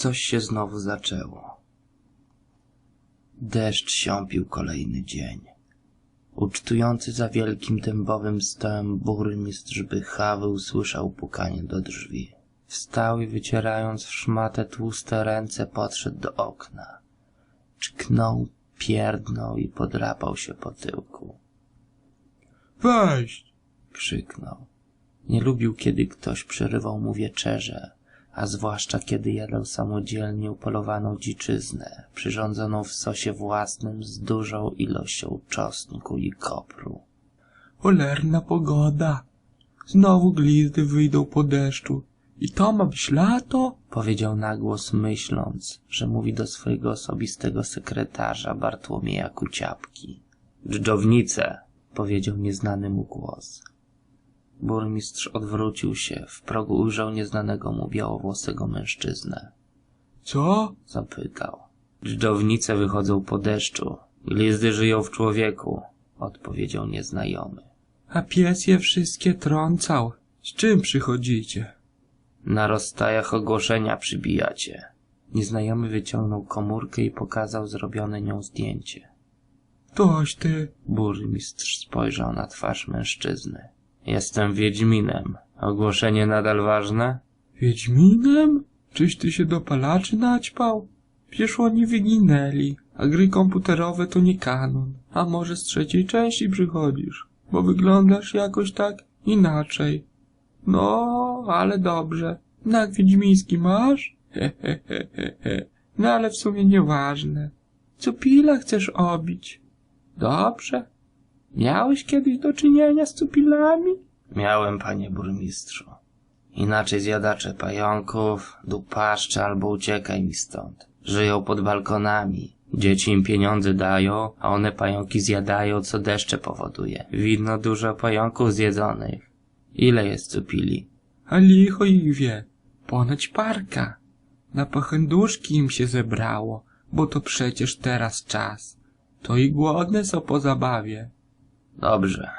Coś się znowu zaczęło. Deszcz siąpił kolejny dzień. Ucztujący za wielkim dębowym stołem burmistrz Bychawy usłyszał pukanie do drzwi. Wstał i wycierając w szmatę tłuste ręce podszedł do okna. Czknął, pierdnął i podrapał się po tyłku. Weź! Krzyknął. Nie lubił, kiedy ktoś przerywał mu wieczerze, a zwłaszcza kiedy jadał samodzielnie upolowaną dziczyznę, przyrządzoną w sosie własnym z dużą ilością czosnku i kopru. Cholerna pogoda. Znowu glizdy wyjdą po deszczu. I to ma być lato? Powiedział na głos, myśląc, że mówi do swojego osobistego sekretarza Bartłomieja Kuciapki. Dżdżownice! powiedział nieznany mu głos. Burmistrz odwrócił się, w progu ujrzał nieznanego mu białowłosego mężczyznę. Co? Zapytał. Dżdżownice wychodzą po deszczu. Glizdy żyją w człowieku, odpowiedział nieznajomy. A pies je wszystkie trącał. Z czym przychodzicie? Na rozstajach ogłoszenia przybijacie. Nieznajomy wyciągnął komórkę i pokazał zrobione nią zdjęcie. Toś ty. Burmistrz spojrzał na twarz mężczyzny. Jestem Wiedźminem. Ogłoszenie nadal ważne? Wiedźminem? Czyś ty się do palaczy naćpał? Przecież oni wyginęli, a gry komputerowe to nie kanon. A może z trzeciej części przychodzisz? Bo wyglądasz jakoś tak inaczej. No, ale dobrze. Znak wiedźmiński masz? He, he, he, he, he. No ale w sumie nieważne. Co pila chcesz obić? Dobrze. Miałeś kiedyś do czynienia z cupilami? Miałem, panie burmistrzu. Inaczej zjadacze pająków, dupaszcze albo uciekaj mi stąd. Żyją pod balkonami. Dzieci im pieniądze dają, a one pająki zjadają, co deszcze powoduje. Widno dużo pająków zjedzonych. Ile jest cupili? A licho ich wie. Ponoć parka. Na pachenduszki im się zebrało, bo to przecież teraz czas. To i głodne są po zabawie. Dobrze.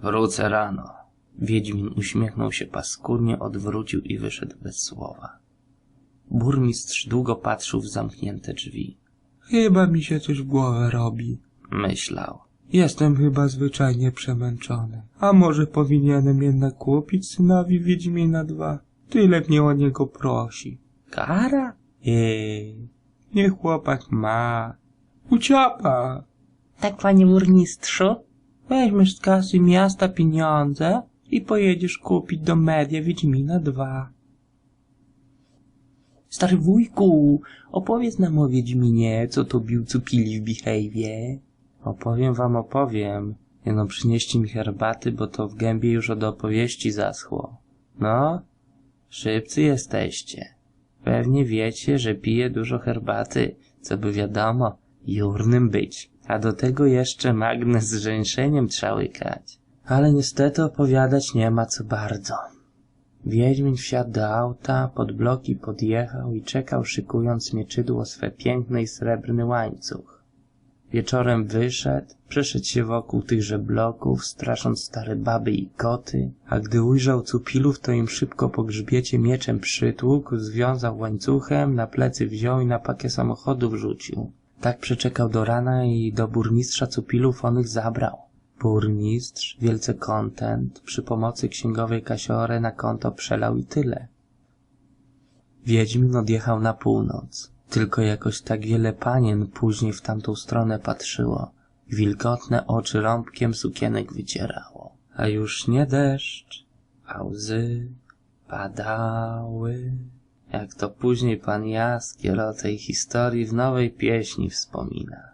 Wrócę rano. Wiedźmin uśmiechnął się paskudnie, odwrócił i wyszedł bez słowa. Burmistrz długo patrzył w zamknięte drzwi. Chyba mi się coś w głowę robi. Myślał. Jestem chyba zwyczajnie przemęczony. A może powinienem jednak kupić synowi Wiedźmina dwa? Tyle mnie o niego prosi. Kara? Ej, niech chłopak ma. Uciapa! Tak, panie burmistrzu? Weźmiesz z kasy miasta pieniądze i pojedziesz kupić do media Wiedźmina 2. Stary wujku, opowiedz nam o Wiedźminie, co to bił cupili w Bichejwie. Opowiem wam, opowiem. Jeno przynieście mi herbaty, bo to w gębie już od opowieści zaschło. No, szybcy jesteście. Pewnie wiecie, że piję dużo herbaty, co by wiadomo, jurnym być. A do tego jeszcze magnes z żeńszeniem trzeba łykać. Ale niestety opowiadać nie ma co bardzo. Wiedźmin wsiadł do auta, pod bloki podjechał i czekał szykując mieczydło swe piękny i srebrny łańcuch. Wieczorem wyszedł, przeszedł się wokół tychże bloków, strasząc stare baby i koty, a gdy ujrzał cupilów, to im szybko po grzbiecie mieczem przytłukł, związał łańcuchem, na plecy wziął i na pakę samochodu wrzucił. Tak przeczekał do rana i do burmistrza cupilów on ich zabrał. Burmistrz, wielce kontent, przy pomocy księgowej Kasiore na konto przelał i tyle. Wiedźmin odjechał na północ. Tylko jakoś tak wiele panien później w tamtą stronę patrzyło. Wilgotne oczy rąbkiem sukienek wycierało. A już nie deszcz, a łzy padały. Jak to później pan Jaskier o tej historii w nowej pieśni wspomina.